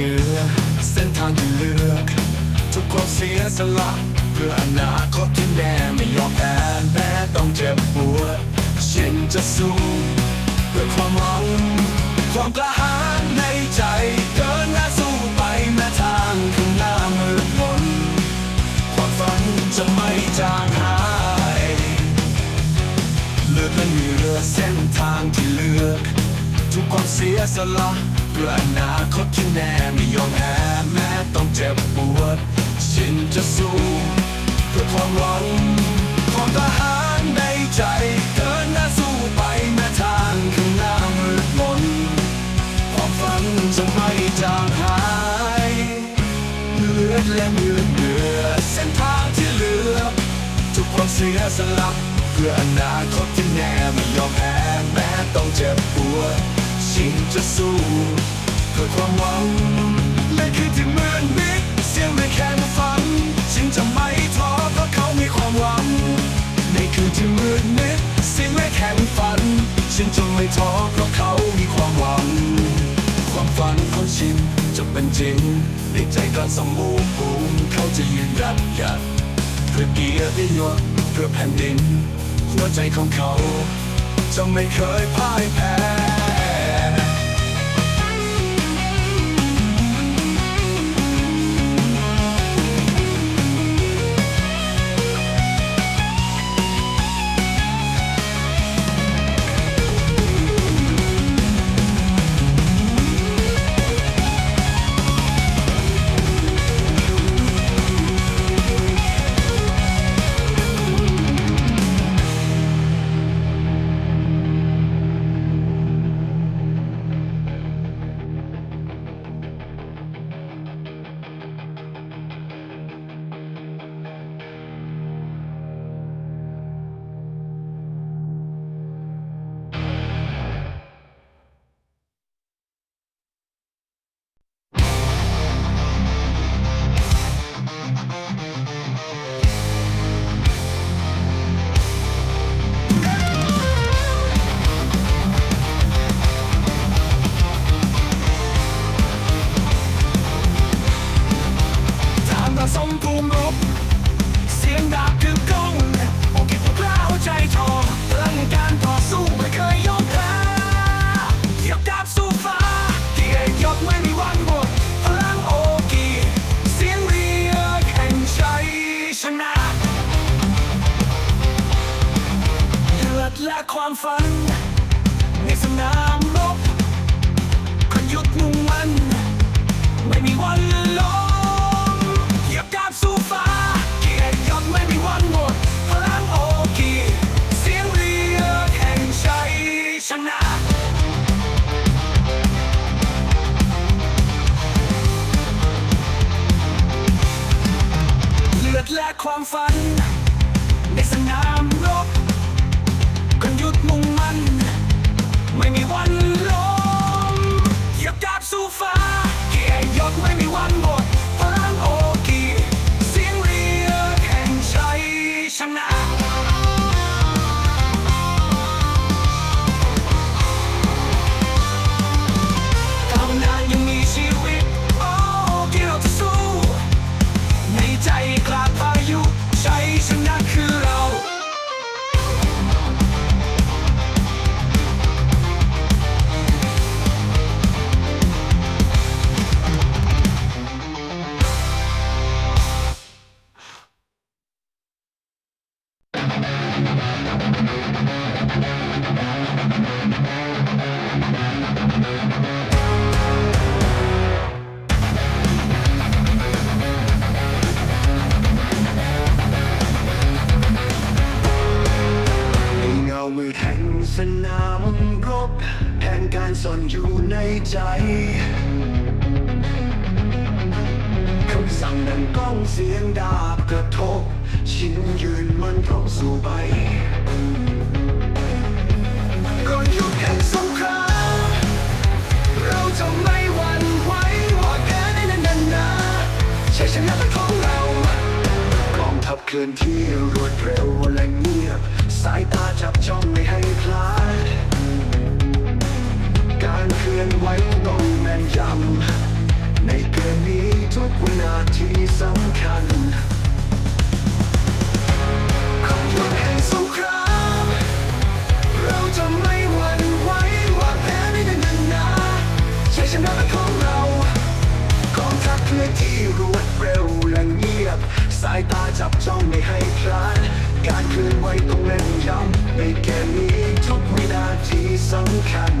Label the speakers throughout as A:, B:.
A: เลือเนื้อเส้นทางที่เลือก ทุกความเสียสละเพื่ออนาคตที่แน่ไม่ยอมแพ้แม้ต้องเจ็บปวดฉันจะสู้เพื่อความหวังความกล้าหาญในใจเดินหน้าสู้ไปแม้ทางข้างหน้ามืดมนความฝันจะไม่จางหายเลือดและเนื้อเส้นทางที่เลือก ทุกความเสียสละ พื่ออนาคตที่แน่ไม่ยอมแพ้แม้ต้องเจ็บปวด ฉันจะสู้เพื่อความหวังความทหารในใจเดินหน้าสู้ไปแม้ทางข้างหน้ามืดมนความฝันจะไม่จางหายเลือดและเนื้อเนื้อเส้นทางที่เหลือทุกความเสียสละเพื่ออนาคตที่แน่ไม่ยอมแพ้แม้ต้องเจ็บปวด ฉันจะสู้เพื่อความหวังและคือที่เหมือนมิดเสียงไม่แค่ฝันฉันจะไม่ท้อเพราะเขามีความหวัง ในคืนที่มืดมิดเสียงไม่แข็งฝันฉันจะไม่ท้อเพราะเขามีความหวัง ความฝันของฉันจะเป็นจริงในใจการสมบูรณ์ภูมิเขาจะยืนยันหยัดเพื่อเกียรติยศเพื่อแผ่นดินหัวใจของเขาจะไม่เคยพ่ายแพ้ เคลื่อนที่รวดเร็วและเงียบ สายตาจั
B: บจ้องไม่
A: ให้พลาด การเคลื่อนไหวต้องแม่นยำ ในเกมนี้ทุกวินาทีสำคัญขับรถแห่งสงคราม เราจะไม่ สายตาจับจ้องไม่ให้พลาด การเคลื่อนไหวต้องเล่นย้ำในเกมนี้ทุกวินาทีสำคัญ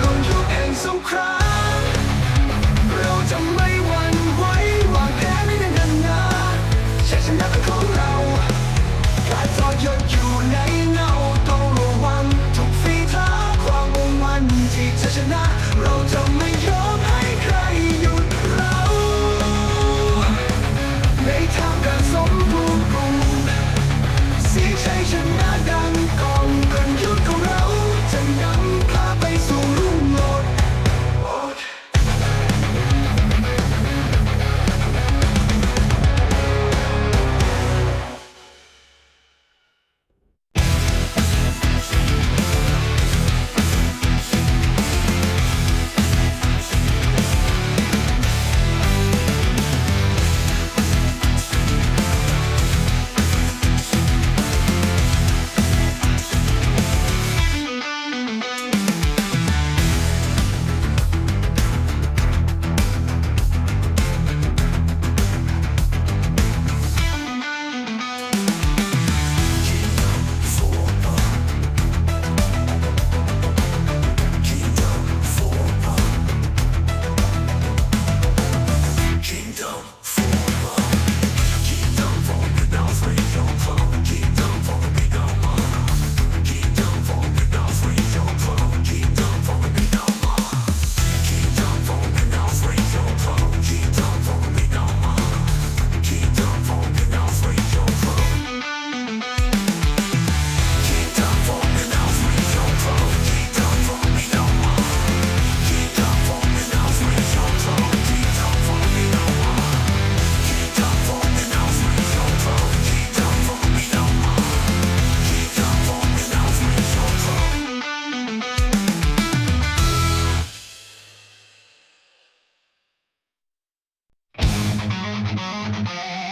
A: คนยุคแห่งสงครามเราจะไม่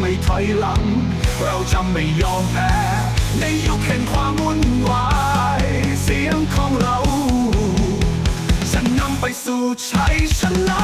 A: ไม่ถอยหลัง เราจะไม่ยอมแพ้ ในยุคแห่งความวุ่นวาย เสียงของเรา จะนำไปสู่ชัยชนะ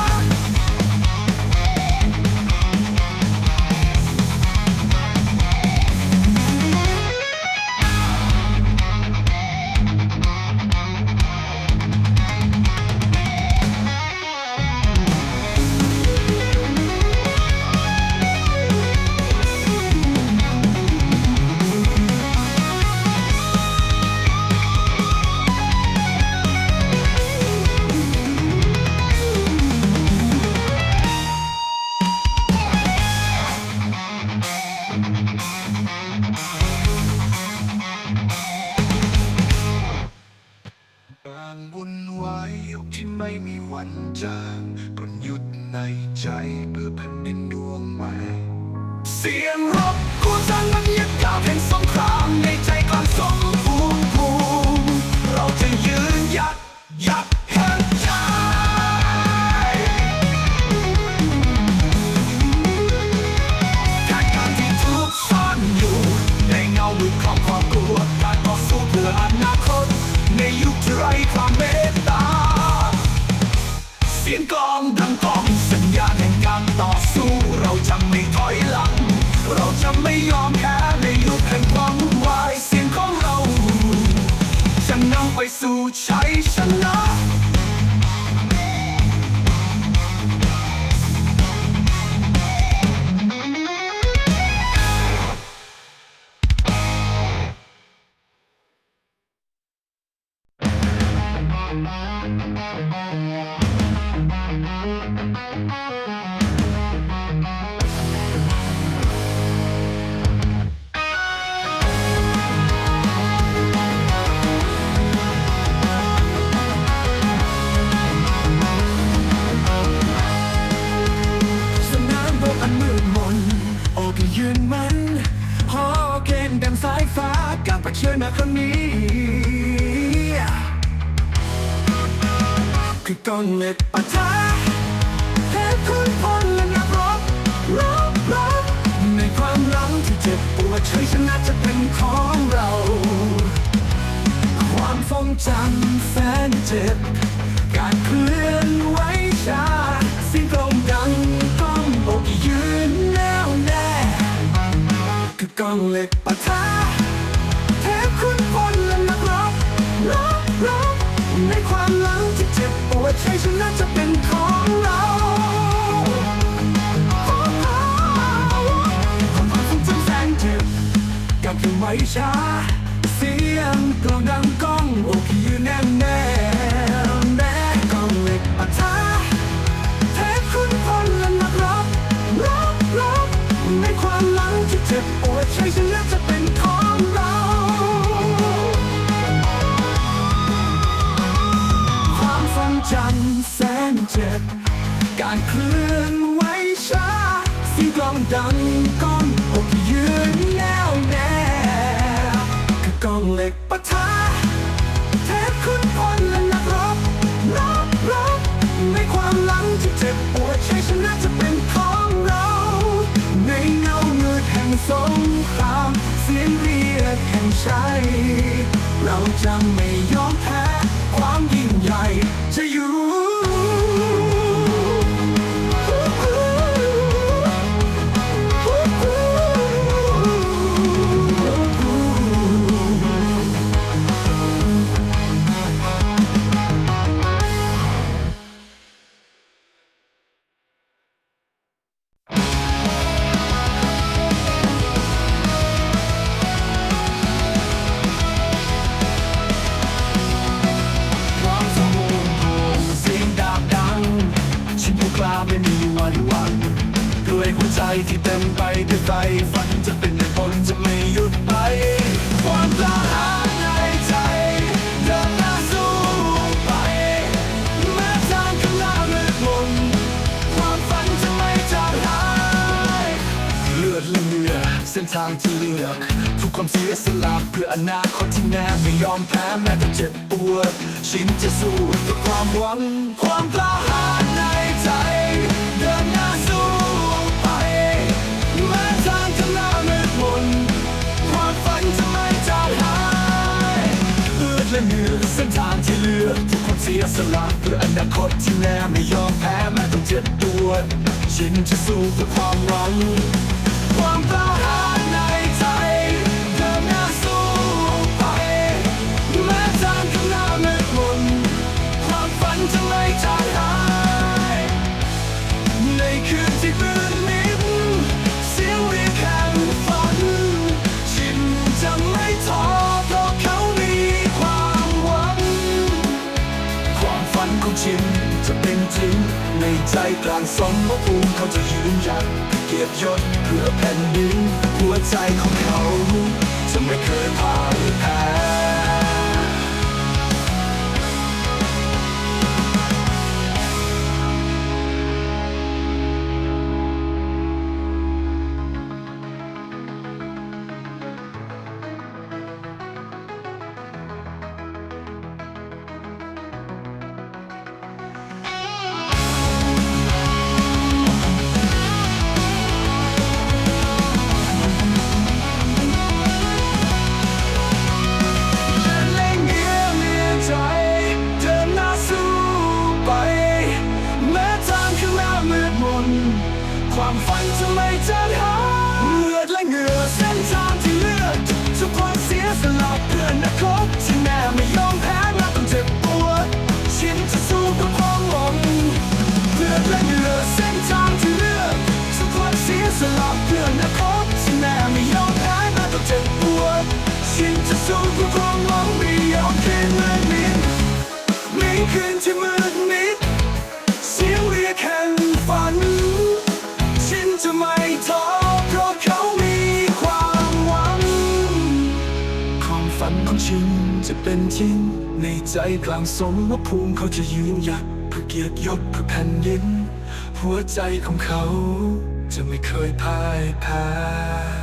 A: สู่ชัยชนะ ที่เจ็บปวดชัยชนะจะเป็นของเรา ความทรงจำแสนเจ็บ การเคลื่อนไหวช้าสิ่งกลองดังก้องอกยืนแน่วแน่คือกองเหล็กปะทะ ช้า เสียงกลองดังก้องอกยืนแน่นแน่แน่กองเหล็กปะทะเทพคุณพลและนักรบรบรบในความหลังที่เจ็บปวดชัยชนะจะเป็นของเราความทรงจำแสนเจ็บการเคลื่อนไหวช้าเสียงกลองดังก้อง เหล็กปะทะเทพคุณพลและนักรบรบรบในความหลังที่เจ็บปวดชัยชนะจะเป็นของเรา ในเงามืดแห่งสงคราม เสียงเรียกแห่งชัย เราจะไม่ยอมแพ้ความยิ่งใหญ่ันหวั่นด้วยหัวใจที่เต็มไปด้วยไฟฝันจะเป็นผลจะไม่หยุดไป ความกล้าหาญในใจเดินหน้าสู้ไป แม้ทางข้างหน้ามืดมนความฝันจะไม่จางหายเลือดและเหนือเส้นทางที่เลือกทุกความเสียสละเพื่ออนาคตที่แน่ไม่ยอมแพ้แม้จะเจ็บปวด ชินจะสู้ด้วยความหวังความกล้าหาญ เส้นทางที่เลือกทุกคนเสียสละเพื่ออนาคตที่แน่ไม่ยอมแพ้แม้ต้องเจ็บปวดชินจะสู้เพื่อความหวัง ใจกลางสมภูมิเขาจะยืนหยัดเกียรติยศเพื่อแผ่นดินหัวใจของเขา จะไม่เคยพ่ายแพ้ ขงฉันจะเป็นจริง ในใจกลางสมว่าภูมิเขาจะยืนหยัดเพื่อเกียรติยศเพื่อแผ่นดิน หัวใจของเขาจะไม่เคยพ่ายแพ้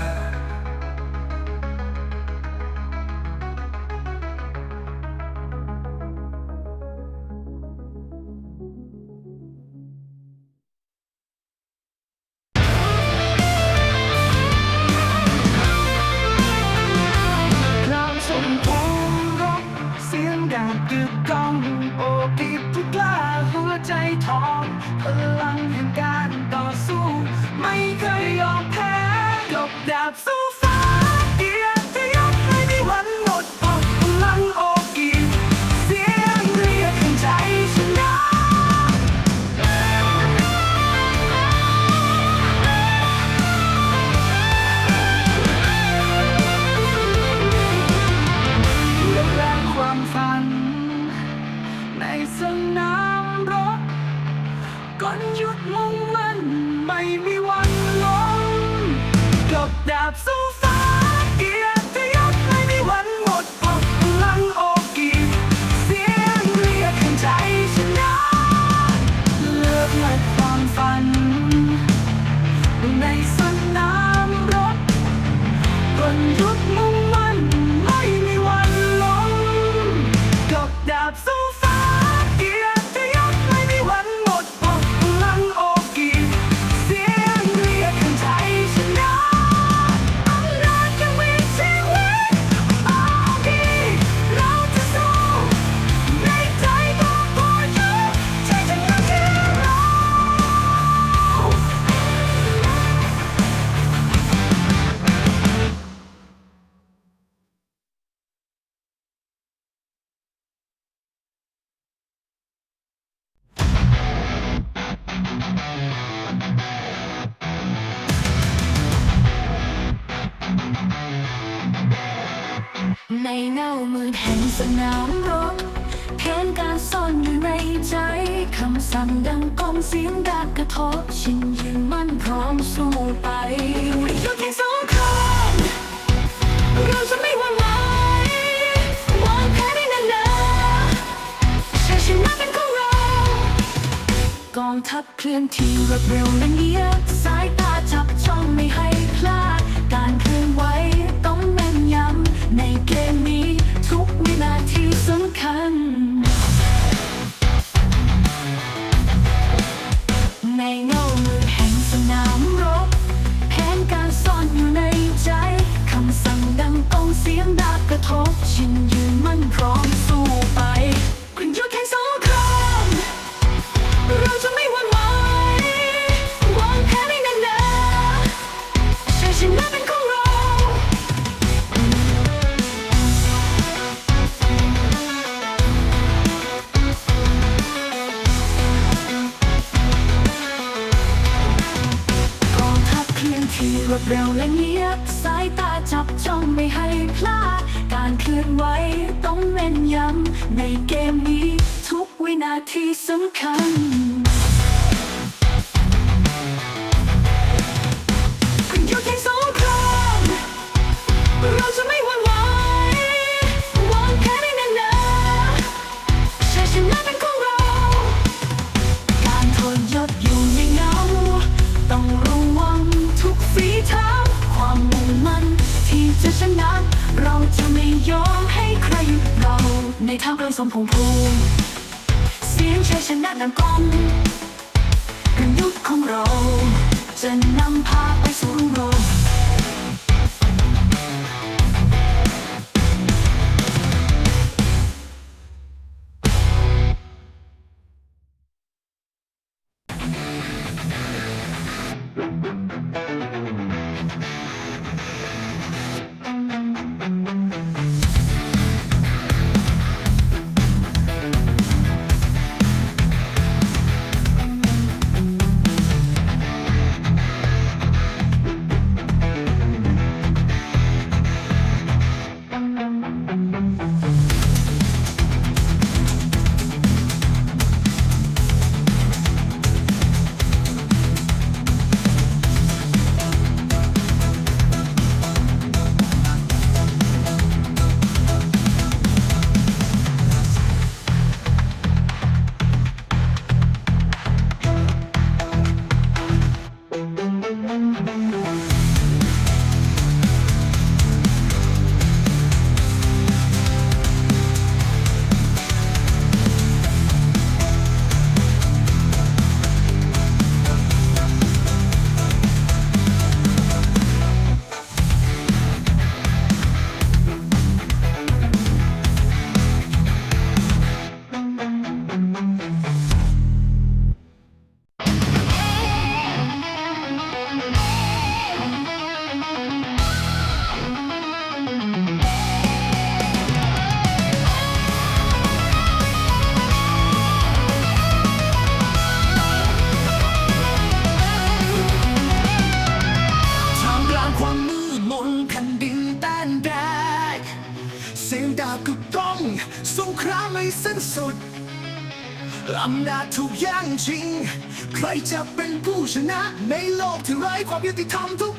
B: เงามืดแห่งสนามรบ
C: แผนการซ่อนอยู่ในใจคำสั่งดังกองเสียงดังกระทบชินยืนมั่นพร้อมสู้ไปยุทงสองครามเราจะไม่ว่าไหววางแผนในนาชัยชนะเป็นของเรากองทัพเคลื่อนที่รวดเร็วและเงียบสายตาจับจ้องไม่ให้ ท่ากลางสมพงภูเสียงชัยชนะนันก้องกันยุคของเรา จะนำพาไปสู่รุ่งโร
A: ชิง ใครจะเป็นผู้ชนะในโลกที่ไร้ความยุติธรรมทุก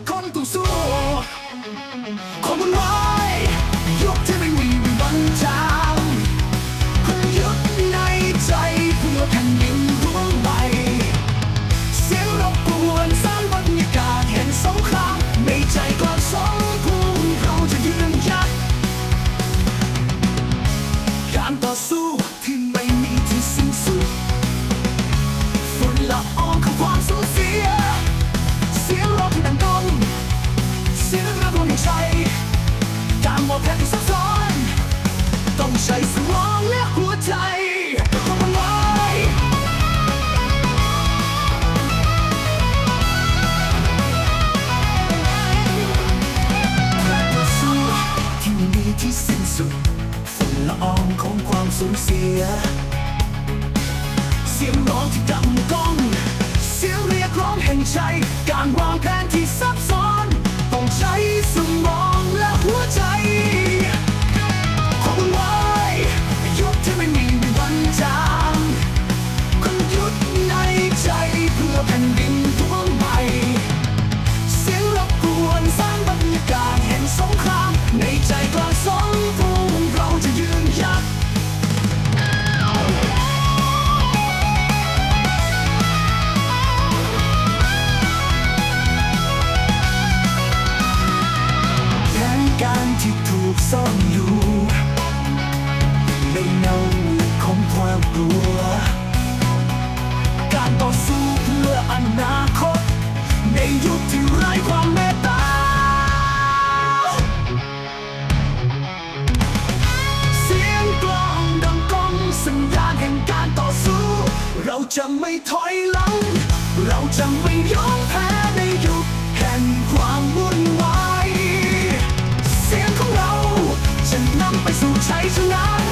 A: จะไม่ยอมแพ้ในยุคแห่งความวุ่นวาย เสียงของเราจะนำไปสู่ชัยชนะ